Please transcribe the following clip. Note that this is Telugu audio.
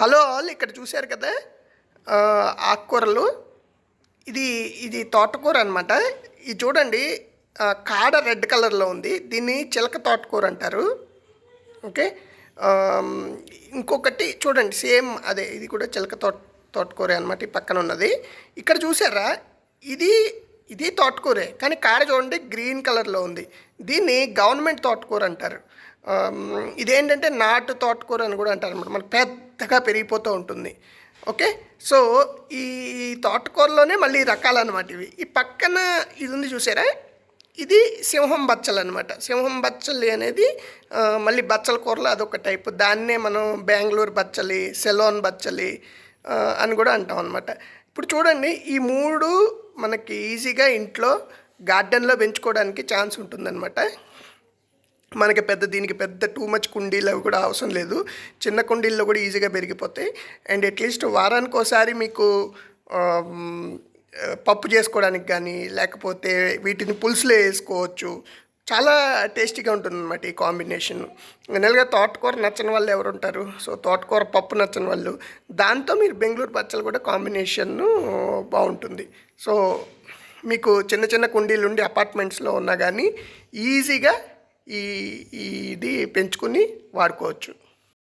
హలో ఆల్ ఇక్కడ చూశారు కదా? ఆకుకూరలు. ఇది ఇది తోటకూర అనమాట ఇది చూడండి కాడ రెడ్ కలర్లో ఉంది. దీన్ని చిలక తోటకూర అంటారు. ఓకే? ఇంకొకటి చూడండి సేమ్ అదే ఇది కూడా చిలక తోట తోటకూర అనమాట ఈ పక్కన ఉన్నది. ఇక్కడ చూసారా ఇది ఇది తోటకూరే కానీ కాడ చూడండి గ్రీన్ కలర్లో ఉంది. దీన్ని గవర్నమెంట్ తోటకూర అంటారు. ఇదేంటంటే నాటు తోటకూర అని కూడా అంటారు అనమాట మనకు మెత్తగా పెరిగిపోతూ ఉంటుంది. ఓకే? సో ఈ తోటకూరలోనే మళ్ళీ రకాలన్నమాట ఇవి. ఈ పక్కన ఇది ఉంది చూసారా? ఇది సింహం బచ్చలు అనమాట సింహం బచ్చలి అనేది మళ్ళీ బచ్చల కూరలో అదొక టైప్. దాన్నే మనం బెంగళూరు బచ్చలి సెలోన్ బచ్చలి అని కూడా అంటాం అనమాట ఇప్పుడు చూడండి ఈ మూడు మనకి ఈజీగా ఇంట్లో గార్డెన్లో పెంచుకోవడానికి ఛాన్స్ ఉంటుందన్నమాట. మనకి పెద్ద దీనికి పెద్ద టూ మచ్ కుండీలు అవి కూడా అవసరం లేదు. చిన్న కుండీల్లో కూడా ఈజీగా పెరిగిపోతాయి. అండ్ అట్లీస్ట్ వారానికి ఒకసారి మీకు పప్పు చేసుకోవడానికి కానీ లేకపోతే వీటిని పులుసులో వేసుకోవచ్చు. చాలా టేస్టీగా ఉంటుంది అనమాట ఈ కాంబినేషన్ నెలగా తోటకూర నచ్చని వాళ్ళు ఎవరు ఉంటారు? సో తోటకూర పప్పు నచ్చని వాళ్ళు. దాంతో మీరు బెంగళూరు పచ్చలు కూడా కాంబినేషన్ బాగుంటుంది. సో మీకు చిన్న చిన్న కుండీలు ఉండి అపార్ట్మెంట్స్లో ఉన్నా కానీ ఈజీగా ఈ ఇది పెంచుకుని వాడుకోవచ్చు.